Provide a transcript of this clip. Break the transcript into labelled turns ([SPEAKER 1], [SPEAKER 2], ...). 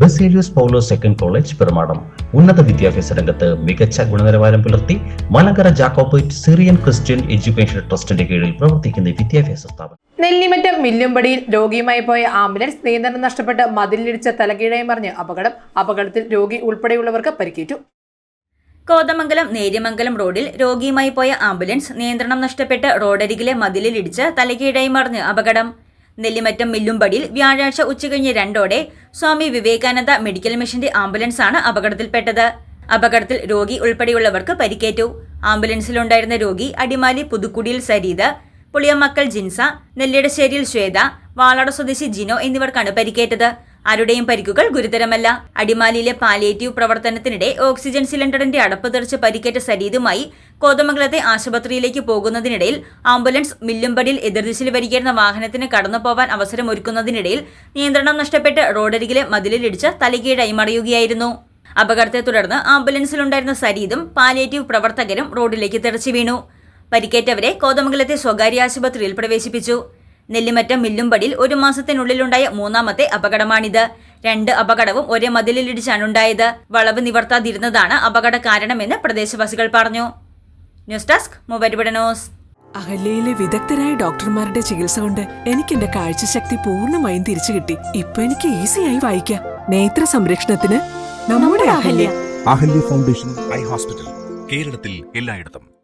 [SPEAKER 1] Baselios Paulo second college Perumadam ഉന്നത വിദ്യാഭ്യാസ രംഗത്ത് മികച്ച ഗുണനിലവാരം പുലർത്തി Malankara Jacobite Syrian Christian education ട്രസ്റ്റിന്റെ കീഴിൽ പ്രവർത്തിക്കുന്ന വിദ്യാഭ്യാസ സ്ഥാപനം.
[SPEAKER 2] നെല്ലിമറ്റം മില്ലുംപടിയിൽ രോഗിയുമായി പോയ ആംബുലൻസ് നിയന്ത്രണം നഷ്ടപ്പെട്ട് മതിലിടിച്ച തലകീഴായി മറിഞ്ഞ് അപകടം. അപകടത്തിൽ രോഗി ഉൾപ്പെടെയുള്ളവർക്ക് പരിക്കേറ്റു.
[SPEAKER 3] കോതമംഗലം നേര്യമംഗലം റോഡിൽ രോഗിയുമായി പോയ ആംബുലൻസ് നിയന്ത്രണം നഷ്ടപ്പെട്ട് റോഡരികിലെ മതിലിലിടിച്ച് തലകീഴായി മറിഞ്ഞ് അപകടം. നെല്ലിമറ്റം മില്ലുംപടിയിൽ വ്യാഴാഴ്ച ഉച്ചകഴിഞ്ഞ് രണ്ടോടെ സ്വാമി വിവേകാനന്ദ മെഡിക്കൽ മിഷന്റെ ആംബുലൻസാണ് അപകടത്തിൽപ്പെട്ടത്. അപകടത്തിൽ രോഗി ഉൾപ്പെടെയുള്ളവർക്ക് പരിക്കേറ്റു. ആംബുലൻസിലുണ്ടായിരുന്ന രോഗി അടിമാലി പുതുക്കുടിയിൽ സരീദ് പുളിയമ്മക്കൽ ജിൻസ നെല്ലിടശ്ശേരിയിൽ ശ്വേത വാളാട് സ്വദേശി ജിനോ എന്നിവർക്കാണ് പരിക്കേറ്റത്. ആരുടെയും പരിക്കുകൾ ഗുരുതരമല്ല. അടിമാലിയിലെ പാലിയേറ്റീവ് പ്രവർത്തനത്തിനിടെ ഓക്സിജൻ സിലിണ്ടറിന്റെ അടപ്പ് തെറിച്ച് പരിക്കേറ്റ സരീതുമായി കോതമംഗലത്തെ ആശുപത്രിയിലേക്ക് പോകുന്നതിനിടയിൽ ആംബുലൻസ് മില്ലുംപടിയിൽ എതിർദിശയിൽ വരികയായിരുന്ന വാഹനത്തിന് കടന്നുപോവാൻ അവസരമൊരുക്കുന്നതിനിടയിൽ നിയന്ത്രണം നഷ്ടപ്പെട്ട് റോഡരികിലെ മതിലിലിടിച്ച് തലകീഴായി മറിയുകയായിരുന്നു. അപകടത്തെ തുടർന്ന് ആംബുലൻസിലുണ്ടായിരുന്ന സരീതും പാലിയേറ്റീവ് പ്രവർത്തകരും റോഡിലേക്ക് തെറിച്ചു വീണു. പരിക്കേറ്റവരെ കോതമംഗലത്തെ സ്വകാര്യ ആശുപത്രിയിൽ പ്രവേശിപ്പിച്ചു. നെല്ലിമറ്റം മില്ലുംപടിയിൽ ഒരു മാസത്തിനുള്ളിലുണ്ടായ മൂന്നാമത്തെ അപകടമാണിത്. രണ്ട് അപകടവും ഒരേ മതിലിലിടിച്ചാണുണ്ടായത് വളവ് നിവർത്താതിരുന്നതാണ് അപകട കാരണമെന്ന് പ്രദേശവാസികൾ പറഞ്ഞു. News desk mobile news.
[SPEAKER 4] അഹല്യയിലെ വിദഗ്ധരായ ഡോക്ടർമാരുടെ ചികിത്സ കൊണ്ട് എനിക്ക് എന്റെ കാഴ്ചശക്തി പൂർണമായും തിരിച്ചു കിട്ടി. ഇപ്പൊ എനിക്ക് ഈസിയായി വായിക്കാം. നേത്ര സംരക്ഷണത്തിന് നമ്മുടെ Ahalya.
[SPEAKER 5] Ahalya foundation eye hospital കേരളത്തിൽ എല്ലായിടത്തും.